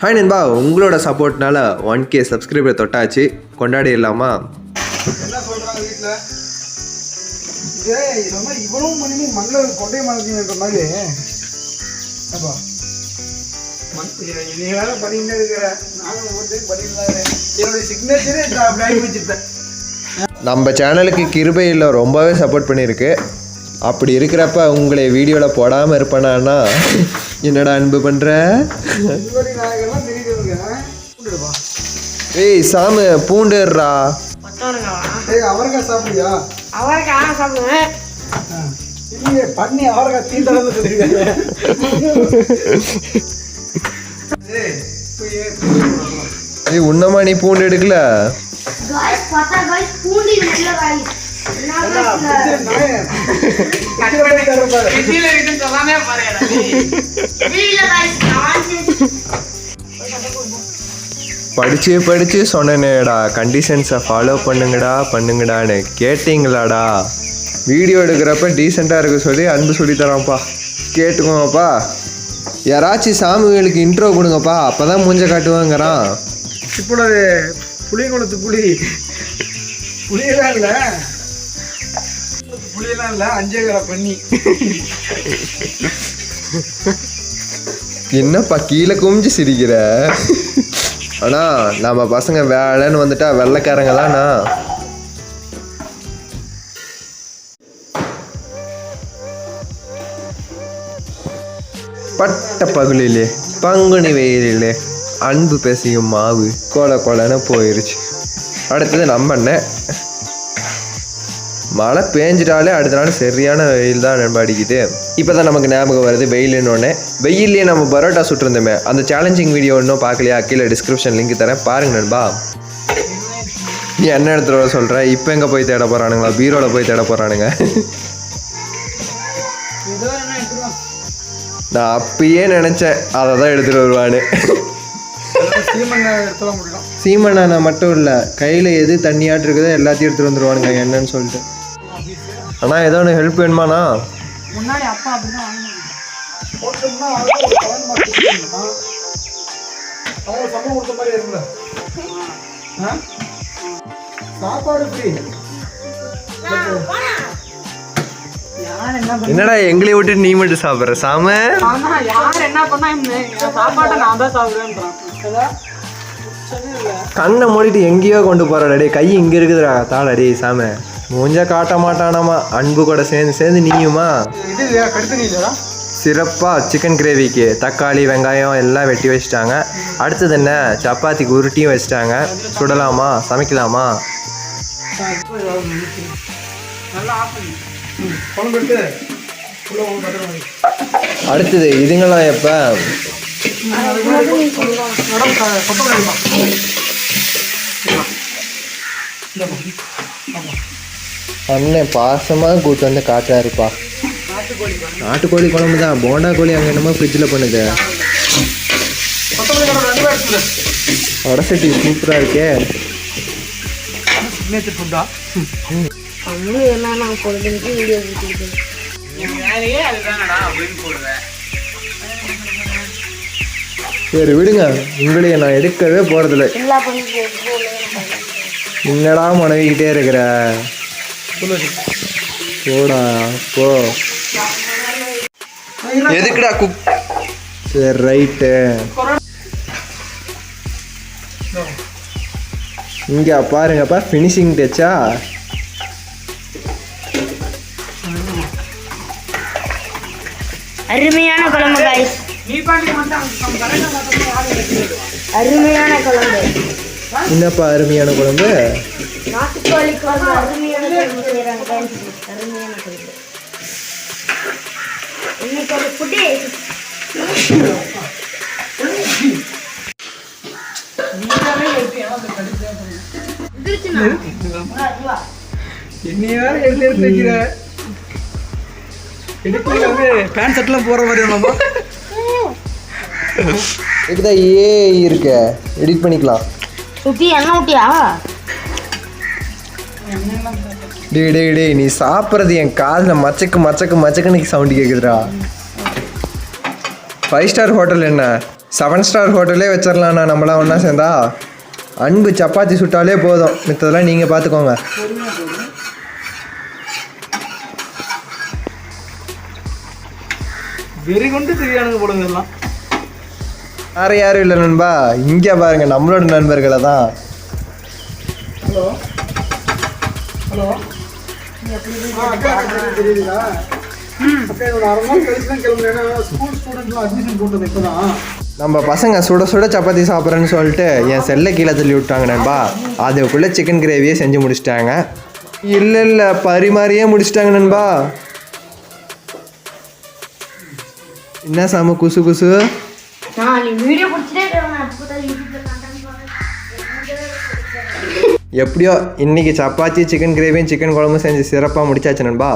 Hi நண்பா உங்களோட சப்போர்ட்னால ஒன் கே சப்ஸ்கிரைபர் தொட்டாச்சு. கொண்டாடிடலாமா? இவ்வளவு மணி மண்ணில் கொண்டை மாதிரி. அப்பா. வேலை நானும் பண்ணிட்டு சிக்னேச்சரே வச்சுருப்பேன். நம்ம சேனலுக்கு கிருபையில் ரொம்பவே சப்போர்ட் பண்ணியிருக்கு அப்படி இருக்கிறப்ப உங்களை வீடியோவில் போடாமல் இருப்பேனான்னா என்னடா அன்பு பண்ணுற ஏய் சாமு பூண்டுறா ஏய் அவரைக்காய் சாப்பிடுயா அவரைக்காய் சாப்பிடுவேன். இல்லையே பண்ணி அவரைக்காய் சொல்லியிருக்காங்க. ஏய் உன்னமா நீ பூண்டு எடுக்கல? படிச்சு படிச்சு சொன்னேனேடா. கண்டிஷன்ஸை ஃபாலோ பண்ணுங்கடா பண்ணுங்கடான்னு கேட்டிங்களாடா. வீடியோ எடுக்கிறப்ப டீசெண்டாக இருக்க சொல்லி அன்பு சொல்லி தரான்ப்பா கேட்டுக்கோங்கப்பா. யாராச்சும் சாமிகளுக்கு இன்ட்ரோ கொடுங்கப்பா. அப்போ தான் மூஞ்ச காட்டுவாங்கிறான். இப்போ புளிங்குளத்து புளி புளியெல்லாம் இல்லை. புளியெல்லாம் இல்லை அஞ்சேகரை பண்ணி. என்னப்பா கீழே குமிஞ்சு சிரிக்கிற? ஆனா நம்ம பசங்க வேலைன்னு வந்துட்டா வெள்ளைக்காரங்க தானா பட்ட பகுலிலே பங்குனி வெயிலிலே அன்பு பேசியும் மாவு கொல கொலன்னு போயிருச்சு. அடுத்தது நம்ம என்ன மழை பேஞ்சிட்டாலே அடுத்த நாள் சரியான வெயில் தான் நண்பா அடிக்குது. இப்போ தான் நமக்கு ஞாபகம் வருது வெயிலுன்னு வெயிலே நம்ம பரோட்டா சுட்டிருந்தோமே. அந்த சேலஞ்சிங் வீடியோ இன்னும் பார்க்கலையா? கீழே டிஸ்கிரிப்ஷன் லிங்க் தரேன். பாருங்க நண்பா. நீ என்ன இடத்துல வர சொல்கிற இப்போ எங்கே போய் தேட போகிறானுங்களா பீரோவில் போய் தேட போகிறானுங்க நான் அப்பயே நினச்சேன். அதை தான் எடுத்துகிட்டு வருவான்னு. சீமண்ணா மட்டும் இல்லை. கையில் எது தண்ணியாட்டு இருக்குதோ எல்லாத்தையும் எடுத்துகிட்டு வந்துடுவானுங்க என்னன்னு சொல்லிட்டு. அண்ணா ஏதோ ஒன்று ஹெல்ப் வேணுமாண்ணா? முன்னாடி அப்பா அப்படிதான் போட்டோம்னா அவங்க சம்பளம் கொடுத்த மாதிரி இருக்குல்ல? சாப்பாடு ஃப்ரீ என்னடா எங்களை விட்டு நீ மட்டும் சாப்பிட்ற சாம? ஆனா யார் என்ன பண்ணா என்ன என் சாப்பாட்டை நான் தான் சாப்பிடுவேன்றான். கண்ணை மூடிட்டு எங்கேயோ கொண்டு போறடா டேய். கை இங்க இருக்குதுடா தாடா டேய் சாம. மூஞ்ச காட்ட மாட்டானாமா. அன்பு கூட சேர்ந்து சேர்ந்து நீயுமா? சிறப்பாக சிக்கன் கிரேவிக்கு தக்காளி வெங்காயம் எல்லாம் வெட்டி வச்சிட்டாங்க. அடுத்தது என்ன? சப்பாத்திக்கு உருட்டியும் வச்சிட்டாங்க. சுடலாமா? சமைக்கலாமா. அடுத்தது இதுங்களாம் எப்போ? கொத்தமல்லி வைப்பா. அண்ணன் பாசமாக கூட்டு வந்து காட்டுறாருப்பா நாட்டுக்கோழி குழம்பு தான். போண்டா கோழி அங்கே என்னமோ ஃப்ரிட்ஜில் பண்ணுது. வடசட்டி சூப்பராக இருக்கே. சரி விடுங்க. உங்களைய நான் எடுக்கவே பண்ணி என்னடா மனைவிக்கிட்டே இருக்கிற? போடா போ. எதுக்குடா குக்? சரி ரைட்டு. இங்க பாருங்கப்பா ஃபினிஷிங் டச்சா அருமையான குழம்பு அருமையான குழம்பு. என்னப்பா அருமையான குழம்பு? என்னைய வேற எடுத்து எடுத்து வைக்கிற எடுத்து வந்து பேண்ட் ஷர்ட்லாம் போடுற மாதிரி நம்ம இதுதான் ஏ இருக்க. எடிட் பண்ணிக்கலாம். சுத்தி எண்ணெய் ஊட்டியா டேய் டேய் டேய் நீ சாப்பிட்றது என் காதில் மச்சக்கு மச்சக்கு மச்சக்குன்னு சவுண்டு கேட்குதுடா ஃபைவ் ஸ்டார் ஹோட்டல் என்ன? செவன் ஸ்டார் ஹோட்டலே வச்சிடலாண்ணா நம்மளாம் ஒன்றா சேர்ந்தா. அன்பு சப்பாத்தி சுட்டாலே போதும். மித்ததெல்லாம் நீங்கள் பார்த்துக்கோங்க வெறி கொண்டு தெரியானுங்க போடுங்க எல்லாம் வேறு யாரும் இல்லை நண்பா. இங்கே பாருங்க நம்மளோட நண்பர்களை ஹலோ. ஹலோ. தான் நம்ம பசங்க சுட சுட சப்பாத்தி சாப்பிட்றேன்னு சொல்லிட்டு என் செல்லை கீழே தள்ளி விட்டாங்க நண்பா. அதுக்குள்ளே சிக்கன் கிரேவியே செஞ்சு முடிச்சிட்டாங்க. இல்லை இல்லை பரிமாறியே முடிச்சிட்டாங்க நண்பா. என்ன சாம குசு குசு? நான் நீ வீடியோ பிடிச்சிட்டே எப்படியோ இன்னைக்கு சப்பாத்தி சிக்கன் கிரேவியும் சிக்கன் குழம்பும் செஞ்சு சிறப்பாக முடிச்சாச்சு நண்பா.